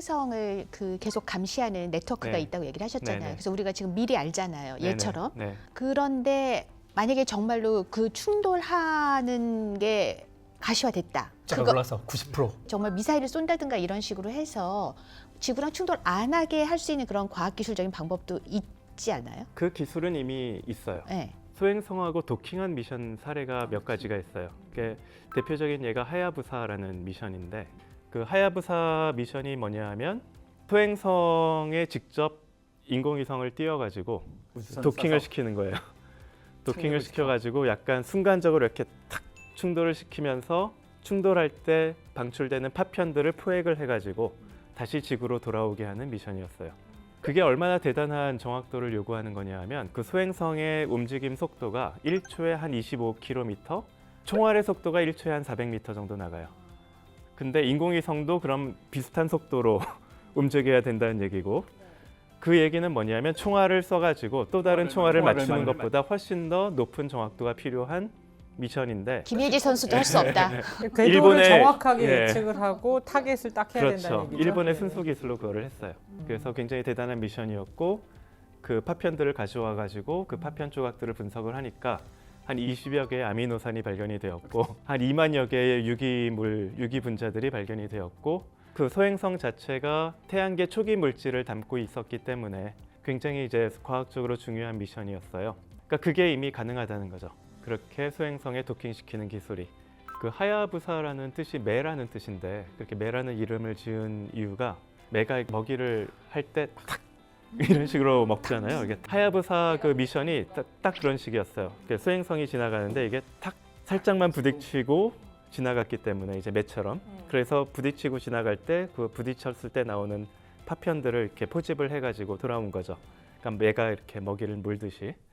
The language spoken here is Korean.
소행성을 그 계속 감시하는 네트워크가 네. 있다고 얘기를 하셨잖아요. 네네. 그래서 우리가 지금 미리 알잖아요. 네네. 얘처럼. 네. 그런데 만약에 정말로 그 충돌하는 게 가시화됐다. 쫙 올라서 90%. 정말 미사일을 쏜다든가 이런 식으로 해서 지구랑 충돌 안 하게 할 수 있는 그런 과학기술적인 방법도 있지 않아요? 그 기술은 이미 있어요. 네. 소행성하고 도킹한 미션 사례가 몇 가지가 있어요. 그게 대표적인 예가 하야부사라는 미션인데 그 하야부사 미션이 뭐냐 하면 소행성에 직접 인공위성을 띄워가지고 도킹을 시키는 거예요. 도킹을 시켜가지고 약간 순간적으로 이렇게 탁 충돌을 시키면서 충돌할 때 방출되는 파편들을 포획을 해가지고 다시 지구로 돌아오게 하는 미션이었어요. 그게 얼마나 대단한 정확도를 요구하는 거냐 하면 그 소행성의 움직임 속도가 1초에 한 25km, 총알의 속도가 1초에 한 400m 정도 나가요. 근데 인공위성도 그럼 비슷한 속도로 움직여야 된다는 얘기고 그 얘기는 뭐냐면 총알을 써가지고 또 다른 총알을 맞추는 것보다 훨씬 더 높은 정확도가 필요한 미션인데 김예지 선수도 할 수 없다. 궤도를 일본의- 정확하게 예. 예측을 하고 타겟을 딱 해야 된다는 그렇죠. 얘기죠. 일본의 네. 순수 기술로 그거를 했어요. 그래서 굉장히 대단한 미션이었고 그 파편들을 가져와 가지고 그 파편 조각들을 분석을 하니까 한 20여 개의 아미노산이 발견이 되었고 한 2만여 개의 유기물 유기 분자들이 발견이 되었고 그 소행성 자체가 태양계 초기 물질을 담고 있었기 때문에 굉장히 이제 과학적으로 중요한 미션이었어요. 그러니까 그게 이미 가능하다는 거죠. 그렇게 소행성에 도킹시키는 기술이 그 하야부사라는 뜻이 매라는 뜻인데 그렇게 매라는 이름을 지은 이유가 매가 먹이를 할 때 탁 이런 식으로 먹잖아요. 이게 하야부사 그 미션이 딱, 딱 그런 식이었어요. 그 수행성이 지나가는데 이게 탁 살짝만 부딪히고 지나갔기 때문에 이제 매처럼 그래서 부딪히고 지나갈 때 그 부딪혔을 때 나오는 파편들을 이렇게 포집을 해가지고 돌아온 거죠. 그러니까 매가 이렇게 먹이를 물듯이